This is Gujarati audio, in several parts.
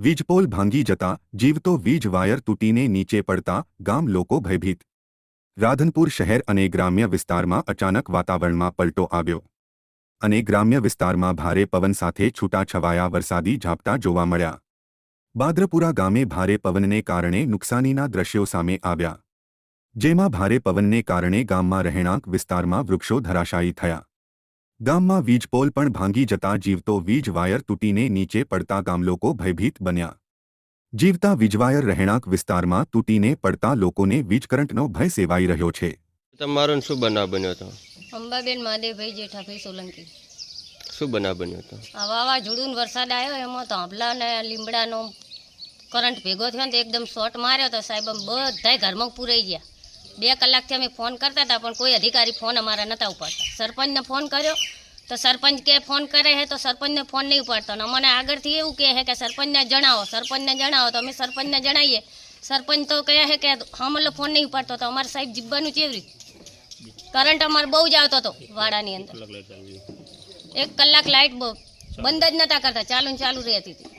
વીજપોલ ભાંગી જતા જીવતો વીજ વાયર તૂટીને નીચે પડતા ગામ લોકો ભયભીત રાધનપુર શહેર અને ગ્રામ્ય વિસ્તારમાં અચાનક વાતાવરણમાં પલટો આવ્યો અને ગ્રામ્ય વિસ્તારમાં ભારે પવન સાથે છૂટાછવાયા વરસાદી ઝાપટા જોવા મળ્યા બાદરપુરા ગામે ભારે પવનને કારણે નુકસાનીના દ્રશ્યો સામે આવ્યા જેમાં ભારે પવનને કારણે ગામમાં રહેણાંક વિસ્તારમાં વૃક્ષો ધરાશાયી થયા ગામમાં વીજપોલ પણ ભાંગી જતા જીવતો વીજ વાયર તૂટીને નીચે પડતા ગામલોકો ભયભીત બન્યા. જીવતા વીજવાયર રહેણાંક વિસ્તારમાં તૂટીને પડતા લોકોને વીજકરંટનો ભય સેવાઈ રહ્યો છે. તમારો શું બનાવ બન્યો હતો? અંબાબેન મહાદેવભાઈ જેઠાભાઈ સોલંકી. શું બનાવ બન્યો હતો? આ વાવાઝોડું વરસાદ આવ્યો એમાં તાંભલા ને લીમડાનો કરંટ ભેગો થયો ને એકદમ શોર્ટ માર્યો તો સાહેબ બધા બધાય ઘરમાં પૂરાઈ ગયા. બે કલાકથી અમે ફોન કરતા હતા પણ કોઈ અધિકારી ફોન અમારા નહોતા ઉપાડતા. સરપંચને ફોન કર્યો તો સરપંચ કે ફોન કરે છે તો સરપંચને ફોન નહીં ઉપાડતો. અને અમને આગળથી એવું કહે છે કે સરપંચને જણાવો સરપંચને જણાવો તો અમે સરપંચને જણાવીએ. સરપંચ તો કહે છે કે હા મતલબ ફોન નહીં ઉપાડતો તો અમારે સાહેબ જીવવાનું ચેવરી કરંટ અમારે બહુ જ આવતો હતો વાડાની અંદર. એક કલાક લાઇટ બંધ જ નહોતા કરતા ચાલુ ચાલુ રહેતી હતી.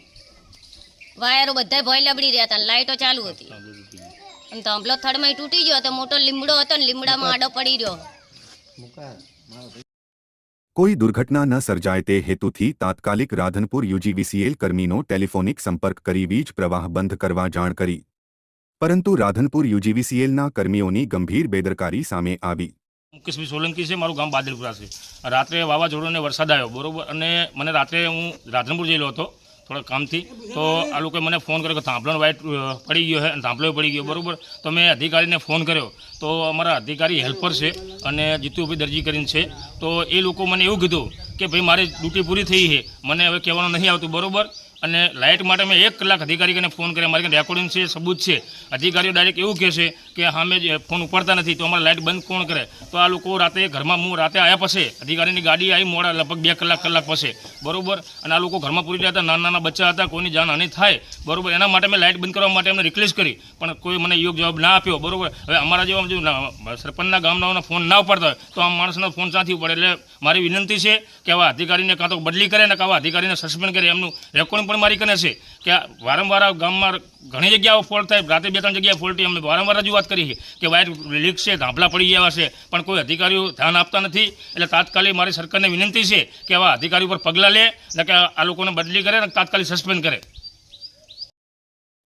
વાયરો બધા ભય લબડી રહ્યા હતા અને લાઇટો ચાલુ હતી. અને થાંભલો થડમાં તૂટી ગયો તો મોટો લીમડો હતો ને લીમડામાં આડો પડી રહ્યો. કોઈ દુર્ઘટના ન સર્જાય તે હેતુથી તાત્કાલિક રાધનપુર યુજીવીસીએલ કર્મીનો ટેલિફોનિક સંપર્ક કરી વીજ પ્રવાહ બંધ કરવા જાણ કરી. પરંતુ રાધનપુર યુજીવીસીએલના કર્મીઓની ગંભીર બેદરકારી સામે આવી. મુકેશભાઈ સોલંકી છે મારું ગામ બાદલપુરા છે. રાત્રે વાવાઝોડું વરસાદ આવ્યો બરોબર? અને મને રાત્રે હું રાધનપુર જયેલો હતો. થોડા કામથી. તો આ લોકોએ મને ફોન કર્યો કે થાંભલાનો વાઇટ પડી ગયો છે અને થાંભલો પડી ગયો. બરોબર? તો મેં અધિકારીને ફોન કર્યો. તો અમારા અધિકારી હેલ્પર છે અને જીતુભાઈ દરજી કરીને છે. તો એ લોકો મને એવું કીધું કે ભાઈ મારી ડ્યુટી પૂરી થઈ છે. મને હવે કહેવાનું નહીં આવતું. બરોબર? અને લાઇટ માટે મેં એક કલાક અધિકારીને ફોન કર્યા. મારી રેકોર્ડિંગ છે, સબૂત છે. અધિકારીઓ ડાયરેક્ટ એવું કહેશે કે સામે ફોન ઉપાડતા નથી, તો અમારે લાઇટ બંધ કોણ કરે? તો આ લોકો રાતે ઘરમાં હું રાતે આવ્યા પછી અધિકારીની ગાડી આવી મોડા લગભગ બે કલાક કલાક પછી. બરોબર? અને આ લોકો ઘરમાં પૂરી રહ્યા હતા નાના નાના બચ્ચા હતા, કોઈની જાનહાનિ થાય. બરોબર? એના માટે મેં લાઇટ બંધ કરવા માટે એમને રિક્વેસ્ટ કરી, પણ કોઈ મને યોગ જવાબ ના આપ્યો. બરોબર? હવે અમારા જેવા સરપંચના ગામના ફોન ના ઉપાડતા તો આ માણસનો ફોન ક્યાંથી ઉપાડે. એટલે મારી વિનંતી છે કે આવા અધિકારીને કાં તો બદલી કરે ને આવા અધિકારીને સસ્પેન્ડ કરે એમનું રેકોર્ડિંગ પણ મારી કરે છે કે વારંવાર ગામમાં ઘણી જગ્યાઓ ફોલ્ટ થાય, રાતે બે ત્રણ જગ્યાએ ફોલ્ટ અમે વારંવાર રજૂઆત કરી છે કે વાયર લીક છે ધાંભલા પડી ગયા છે, પણ કોઈ અધિકારીઓ ધ્યાન આપતા નથી. એટલે તાત્કાલિક મારી સરકારને વિનંતી છે કે આવા અધિકારી ઉપર પગલાં લે ને કે આ લોકોને બદલી કરે ને તાત્કાલિક સસ્પેન્ડ કરે.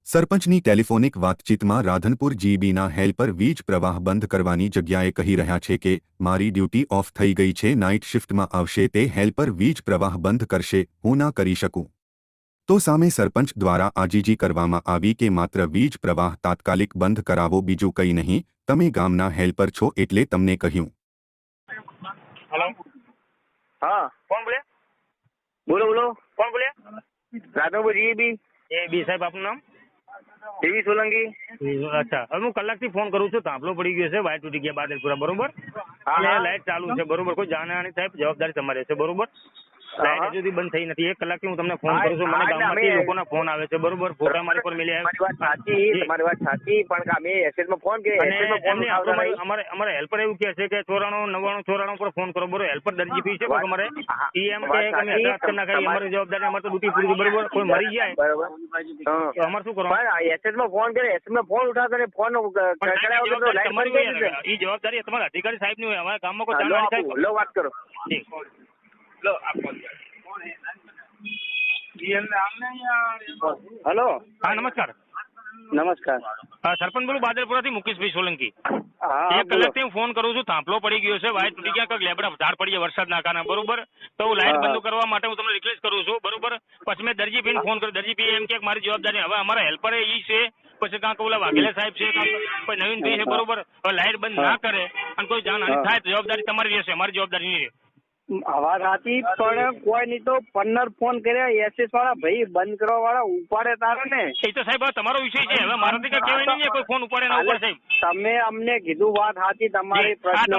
સરપંચની ટેલિફોનિક વાતચીતમાં રાધનપુર જીબીના હેલ્પર વીજ પ્રવાહ બંધ કરવાની જગ્યાએ કહી રહ્યા છે કે મારી ડ્યુટી ઓફ થઈ ગઈ છે નાઇટ શિફ્ટમાં આવશે તે હેલ્પર વીજ પ્રવાહ બંધ કરશે હું ના કરી શકું. તો સામે સરપંચ દ્વારા આજીજી કરવામાં આવી કે માત્ર વીજ પ્રવાહ તાત્કાલિક બંધ કરાવો બીજું કંઈ નહીં તમે ગામના હેલ્પર છો એટલે તમને કહ્યું. હા. કોણ બોલે? બોલો બોલો. કોણ બોલે? રાધવપુર જીબી. એ બી સાહેબ આપનું નામ? દેવી સોલંકી? અચ્છા હવે હું કલાકથી ફોન કરું છું. તાંભલો પડી ગયો છે વાયર તૂટી ગયા બાદલપુરા બરોબર? અને હા. લાઇટ ચાલુ છે બરોબર? કોઈ જાનહાની સાહેબ જવાબદારી તમારી છે બરોબર? લાઇટ હજુ સુધી બંધ થઈ નથી. એક કલાકથી હું તમને ફોન કરું છું. મને ગામમાંથી લોકોના ફોન આવે છે. બરોબર? ફોટા મારી પર મેલી તમારી વાત સાચી તમારી વાત સાચી પણ અમે એસએસમાં ફોન કર્યો અને એસએસમાં ફોન અમારે. અમારે અમારે હેલ્પર એવું કહે છે કે ચોરાણું નવ્વાણું ચોરાણું પર ફોન કરો. બરોબર? હેલ્પર દરજી પી છે કોઈ અમારે ઈ એમ કે અમે સાચી. કરી નાખાય અમારી જવાબદારી અમારે તો ડ્યુટી પૂરી છે, બરોબર? કોઈ મરી જાય બરોબર. તો અમારે શું કરવાનું? પણ એસએસમાં ફોન કર્યો એસએસમાં ફોન ઉઠાવતા ને ફોન પણ કરાવ્યો તો લાઈટ તમારી બંધ કરી દીધી. ઈ જવાબદારી તમારા અધિકારી સાહેબની હોય. અમારા ગામમાં કોઈ આપું, થાય લો વાત કરો. જી. હલો. હા નમસ્કાર. નમસ્કાર. હા, સરપંચ બોલું બાદલપુરાથી મુકેશભાઈ સોલંકી. એક કલાકથી હું ફોન કરું છું થાંભલો પડી ગયો છે વાયર તૂટી ગયા કંઈક લેબડા ધાર પડી ગયા વરસાદના કારણે બરોબર? તો હું લાઈટ બંધ કરવા માટે હું તમને રિક્વેસ્ટ કરું છું બરોબર? પછી મેં દરજી ભાઈને ફોન કર્યો દરજી ભાઈ એમ કે મારી જવાબદારી હવે અમારા હેલ્પર એ છે પછી કાંક ઓલા વાઘેલા સાહેબ છે કાંક નવીન ભાઈ છે બરોબર? હવે લાઈટ બંધ ના કરે અને કોઈ જાનહાની. થાય તો જવાબદારી તમારી રહેશે અમારી જવાબદારી નહીં રહે. વાત હતી પણ કોઈ નહીં તો પંદર ફોન કર્યા એસએસ વાળા ભાઈ બંધ કરવા વાળા ઉપાડે તારે ને. એ તો સાહેબ તમારો વિષય છે. હવે મારાથી કઈ કહેવાય નહીં કોઈ ફોન ઉપાડે ના ઉપાડે સાહેબ. તમે અમને કીધું વાત હતી તમારી પ્રશ્ન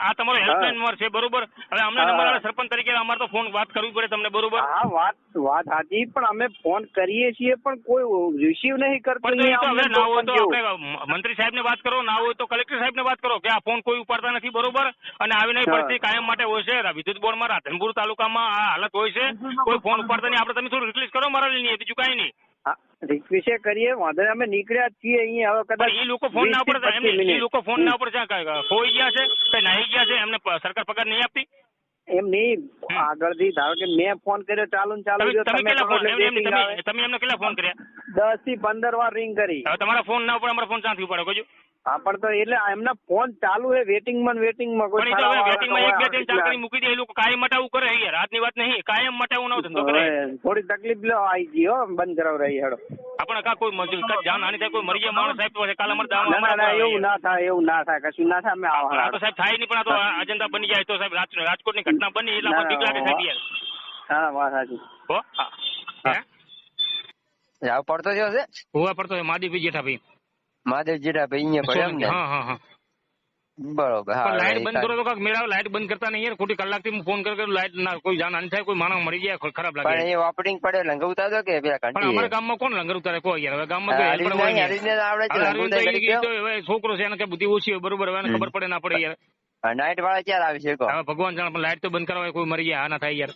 આ તમારો હેલ્પલાઈન નંબર છે બરોબર? હવે અમને નંબર સરપંચ તરીકે અમારે તો ફોન વાત કરવી પડે તમને બરોબર? હા વાત વાત હતી પણ અમે ફોન કરીએ છીએ પણ કોઈ રિસીવ નહીં કરતું ના હોય તો મંત્રી સાહેબ ને વાત કરો ના હોય તો કલેક્ટર સાહેબ ને વાત કરો કે આ ફોન કોઈ ઉપાડતા નથી બરોબર? અને આવી નહીં પડતી કાયમ માટે હોય છે. વિદ્યુત બોર્ડમાં રાધનપુર તાલુકામાં આ હાલત હોય છે. કોઈ ફોન ઉપાડતા નહીં. આપણે તમે થોડું રિક્વેસ્ટ કરો મારા લઈને બીજું કાંઈ નહીં. રિક્વેસ્ટ કરીએ વાંધો અમે નીકળ્યા છીએ અહીંયા હવે કદાચ એ લોકો ફોન ના 20 થી ઉપર 25 એમ એ લોકો ફોન ના ઉપર ક્યાં ખોઈ ગયા છે કઈ નાહી ગયા છે એમને સરકાર પગાર નહીં આપતી? એમ નહીં. આગળથી ધારો કે મેં ફોન કર્યો ચાલુ ને ચાલુ તમે એમને કેટલા ફોન કર્યા? દસથી પંદર વાર રિંગ કરી. હવે તમારા ફોન ના ઉપર અમારા ફોન ક્યાંથી ઉપાડો? કહેજો હા પણ તો એટલે એમના ફોન ચાલુ હે વેટિંગમાં વેટિંગમાં કોઈ તો હવે સારા વેટિંગમાં એક બે ત્રણ ચાર કરી મૂકી દે એ લોકો કાયમ માટે આવું કરે છે યાર આજની વાત નહીં કાયમ માટે આવું ન ધંધો કરે થોડી તકલીફ લો આવી ગઈ હો બંધ કરાવ રહી હેડો. આપણે કા કોઈ મજૂર કાંઈ જાન હાની થાય કોઈ મરી ગયા માણસ સાહેબ તો કાલે દામ ના ના ના એવું ના થાય એવું ના થાય કશું ના થાય અમે આવા તો સાહેબ થાય નહીં પણ આ તો અજંતા બની જાય તો સાહેબ રાજકોટની ઘટના બની એટલે આપણે બીક લાગે સાહેબ યાર. હા વાત સાચી. હો? હા. જાવ પડતો છે હોવા પડતો હોય માદીભાઈ જેઠાભાઈ. મહાદેવ ભાઈ અહીંયા પડે એમ ને હા હા હા. બરોબર હા લાઈટ બંધ કરો તો કાક મેળાવે? લાઈટ બંધ કરતા નહીં યાર ખોટી કલાકથી ફોન કર લાઈટ ના કોઈ જાન હાની થાય કોઈ માણસ મરી જાય ખરાબ ખરાબ પણ લાગે એ ઓપરેટિંગ પડે લંગવતા તો કે પેલા પણ અમારા ગામમાં કોણ લંગર ઉતારે? કોઈ યાર હવે ગામમાં તો હેલ્પર હોય. હરીને આવડે છે છોકરો છે એને કે બુદ્ધિ ઓછી હોય બરોબર હવે એને ખબર પડે ના પડે યાર. નાઈટ વાળા ક્યારે આવી છે કહો? હવે ભગવાન જાણે પણ લાઈટ તો બંધ કરાવે કોઈ મરી ગયા આ ના થાય યાર.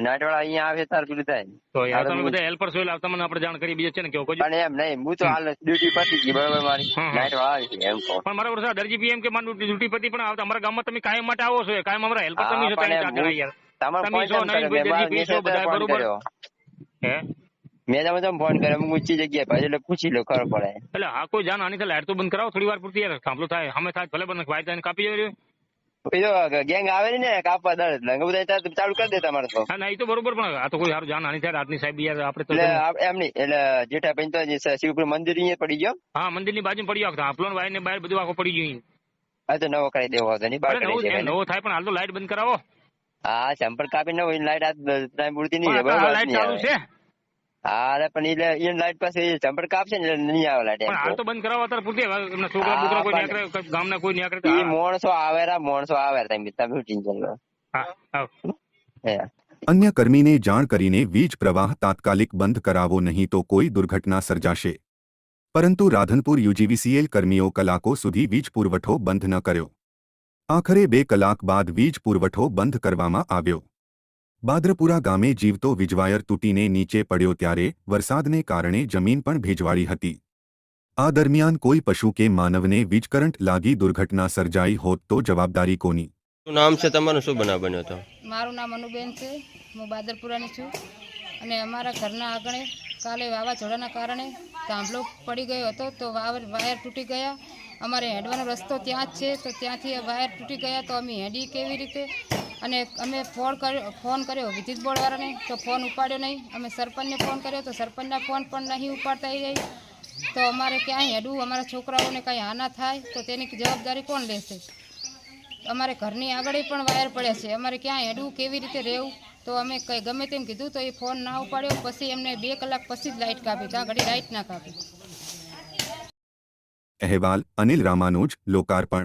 નાઇટ વાળા અહીંયા આવે તાર પેલું થાય. તો યાર તમે બધા હેલ્પર છો એટલે તમને આપણે જાણ કરી બીજે છે ને કેવું કજો? પણ એમ નહીં હું તો હાલ ડ્યુટી પતી ગઈ બરાબર મારી. નાઇટ વાળા આવી છે એમ કહો. પણ મારા વર્ષે દરજી પીએમ કે મારું ડ્યુટી પતી પણ આવતા અમારા ગામમાં તમે કાયમ માટે આવો છો કાયમ અમારા હેલ્પર તમે છો એમ જણા યાર તમે છો? નવીનભાઈ, બાર છો, બધા બરોબર? હે? મેં તમે તમે ફોન કર્યો હું ઊંચી જગ્યાએ ભાઈ એટલે પૂછી લો ખબર પડે. એટલે હા કોઈ જાન આની લાઈટ તો બંધ કરાવો થોડી વાર પૂરતી યાર સાંભળો થાય અમે થાય ભલે બંધ વાય કાપી જાય એ તો ગેંગ આવે ને કાપવા દળ ત્યાં ચાલુ કરી દે તમારે તો ના એ તો બરોબર પણ આ તો કોઈ સારું જાન આની થાય રાતની સાહેબ યાર આપણે તો એમ નહીં એટલે જેઠા ભાઈ તો જે શિવપુર મંદિર અહીંયા પડી ગયો. હા મંદિરની બાજુ પડી આખો આપલો વાયર ને બહાર બધું આખો પડી ગયું આ તો નવો કરી દેવો હતો નવો થાય પણ હાલ તો લાઈટ બંધ કરાવો. હા સંપર્ક કાપી નવો લાઈટ આ ટાઈમ પૂરતી નહીં લાઈટ ચાલુ છે. હા અરે પણ એટલે એ લાઈટ પાસે સેમ્પલ કાપશે ને એટલે નહીં આવે લાઈટ પણ હાલ તો. બંધ કરાવો અત્યારે પૂરતી હવે. એમના છોકરા હા, બોકરા કોઈ પણ- નીકળે ગામના કોઈ નીકળે તો એ હા. માણસો આવે રા માણસો આવે રા તમે તમે શું ટેન્શન લો? હા હા હે. અન્ય કર્મીને જાણ કરીને વીજ પ્રવાહ તાત્કાલિક બંધ કરાવો નહીં તો કોઈ દુર્ઘટના સર્જાશે. પરંતુ રાધનપુર યુજીવીસીએલ કર્મીઓ કલાકો સુધી વીજ પુરવઠો બંધ ન કર્યો. આખરે બે કલાક બાદ વીજ પુરવઠો બંધ કરવામાં આવ્યો. બાદરપુરા ગામે જીવતો વીજવાયર તૂટીને નીચે પડ્યો ત્યારે વરસાદને કારણે જમીન પણ ભેજવાળી હતી. આ દરમિયાન કોઈ પશુ કે માનવને વીજ કરંટ લાગી દુર્ઘટના સર્જાઈ હોત તો જવાબદારી કોની? નામ છે તમારું? શું બનાવ બન્યો હતો? મારું નામ અનુબેન છે. હું બાદરપુરાની છું. અને અમારા ઘરના આગળ કાલે વાવાઝોડાના કારણે થાંભલો પડી ગયો હતો તો વાવર વાયર તૂટી ગયા. અમારે હેડવાનો રસ્તો ત્યાં જ છે. તો ત્યાંથી વાયર તૂટી ગયા તો અમે હેડી કેવી રીતે અને અમે ફોન કર્યો ફોન કર્યો વિદ્યુત બોર્ડવાળાને, તો ફોન ઉપાડ્યો નહીં. અમે સરપંચને ફોન કર્યો, તો સરપંચના ફોન પણ નહીં ઉપાડતા રહી. તો અમારે ક્યાંય હેડવું, અમારા છોકરાઓને કાંઈ આના થાય, તો તેની જવાબદારી કોણ લેશે? અમારે ઘરની આગળ પણ વાયર પડ્યા છે. અમારે ક્યાંય હેડવું, કેવી રીતે રહેવું? તો અમે કંઈ ગમે તેમ કીધું, તો એ ફોન ના ઉપાડ્યો. પછી એમને બે કલાક પછી જ લાઇટ કાપી ત્યાં ઘડી લાઇટ ના કાપી. અહેવાલ અનિલ રામાનુજ, લોકાર્પણ.